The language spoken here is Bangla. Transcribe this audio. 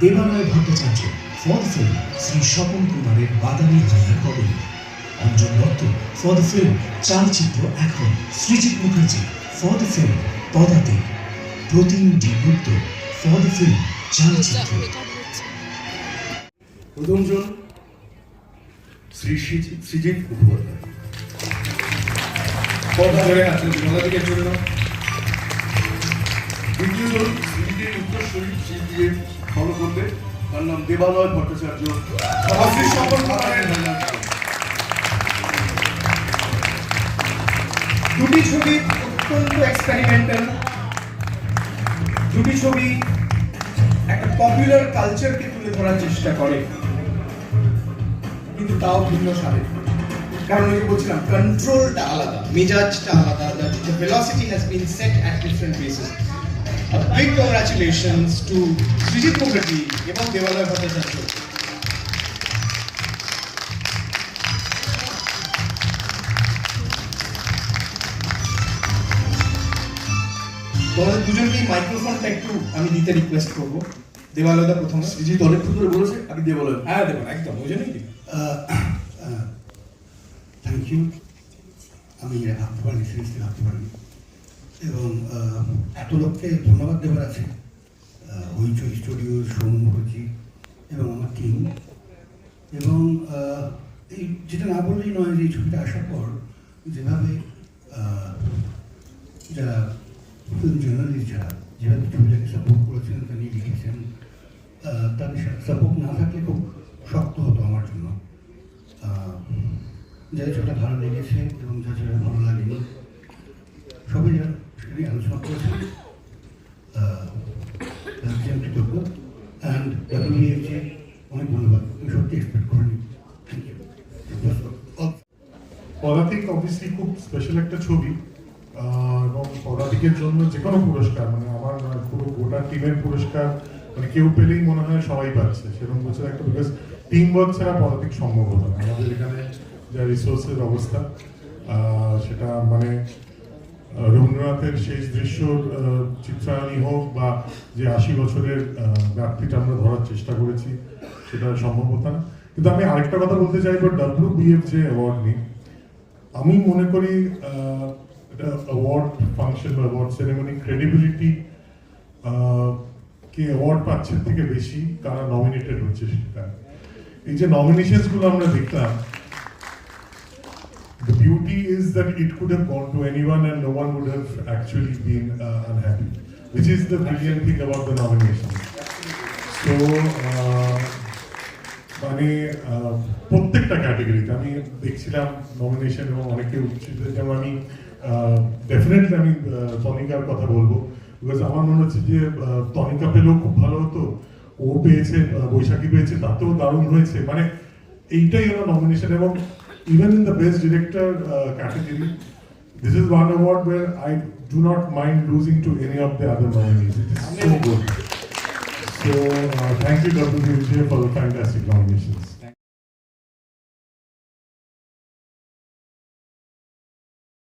Debaloy Bhattacharya for film Shri Swapan কুমারের বাদামি হাইয়ার কবলে Anjan Dutta for the film Chalchitra এখন Srijit Mukherjee for film Padatik Pratim D Gupta for film Chalchitra প্রথমজন Shri Srijit Mukhopadhyay ধরে আছেন বাংলাদেশের জন্য দ্বিতীয়জন শ্রীজিতের উত্তরসূরি শ্রীজিকে ফলো করবে। তার নাম দেবালয় ভট্টাচার্য। দুটি ছবি অত্যন্ত এক্সপেরিমেন্টাল দুটি ছবি একটা পপুলার কালচারকে তুলে ধরার চেষ্টা করে। কিন্তু তাও ভিন্ন স্বাদের। কারণ ওই বলছিলাম কন্ট্রোলটা আলাদা, মেজাজটা আলাদা the velocity has been set at different big congratulations to Srijit Mukherjee এবং দেবালয় ভট্টাচার্য তোমাদের দুজনকেই মাইক্রোফোনটা একটু আমি দিতে রিকোয়েস্ট করব। দেবালয়দা প্রথমে। শ্রীজিৎ অনেকক্ষণ ধরে বলেছে আমি দেবালয় হ্যাঁ দেবো একদম ওই জন্যই থ্যাংক ইউ আমি ভাবতে পারিনি সিরিজটি ভাবতে পারিনি। এবং এত লোককে ধন্যবাদ দেওয়ার আছে। আহ, হইচই স্টুডিও সোম মুখার্জি এবং আমার টিম এবং এই যেটা না বললেই নয় যে এই ছবিটা আসার পর যেভাবে যারা ফিল্ম জার্নালিস্ট যারা যেভাবে ছবিটাকে সাপোর্ট করেছেন তা নিয়ে লিখেছেন তাদের সাপোর্ট না থাকলে খুব শক্ত হতো আমার জন্য। যাদের ছবিটা ভালো লেগেছে এবং ছবিটা ভালো লাগেনি সবাই যারা নিয়ে আলোচনা করেছেন আমি কৃতজ্ঞ অ্যান্ড ডাব্লিউএফজে অনেক ধন্যবাদ আমি সত্যি এক্সপেক্ট করিনি পদাতিক অবভিয়াসলি খুব স্পেশাল একটা ছবি। এবং পদাতিকের জন্য যে কোনো পুরস্কার মানে আমার পুরো গোটা টিমের পুরস্কার মানে কেউ পেলেই মনে হয় সবাই পাচ্ছে। সেরকম বছর একটা বিকজ টিম ওয়ার্ক ছাড়া পদাতিক সম্ভব হতো আমাদের এখানে যা রিসোর্সের অবস্থা সেটা মানে রবীন্দ্রনাথের শেষ দৃশ্যর আহ, চিত্রায়নী হোক বা যে আশি বছরের ব্যাপ্তিটা আমরা ধরার চেষ্টা করেছি সেটা সম্ভব হতো না। কিন্তু আমি আরেকটা কথা বলতে চাইব ডাব্লিউ বিএফ যে অ্যাওয়ার্ড নিয়ে। আমি মনে করি এটা অ্যাওয়ার্ড ফাংশন বা অ্যাওয়ার্ড সেরেমনি ক্রেডিবিলিটি কে অ্যাওয়ার্ড পাচ্ছে থেকে বেশি কারা নমিনেটেড হচ্ছে সেটা। এই যে নমিনেশনসগুলো আমরা দেখলাম beauty is that it could have gone to anyone and no one would have actually been uh, unhappy, which is the brilliant thing about the nomination. So, uh, মানে আহ, প্রত্যেকটা ক্যাটাগরিতে আমি দেখছিলাম নমিনেশন এবং অনেকে উচ্ছিত যেমন আমি ডেফিনেটলি আমি আহ, তনিকার কথা বলব বিকজ আমার মনে হচ্ছে যে তনিকা পেলেও খুব ভালো হতো ও পেয়েছে বৈশাখী পেয়েছে তাতেও দারুণ হয়েছে মানে এইটাই হলো নমিনেশন এবং even in the best director uh, category, this is one award where I do not mind losing to any of the other nominees. It is so good. So uh, thank you, Dr. Vijay, for the fantastic nominations.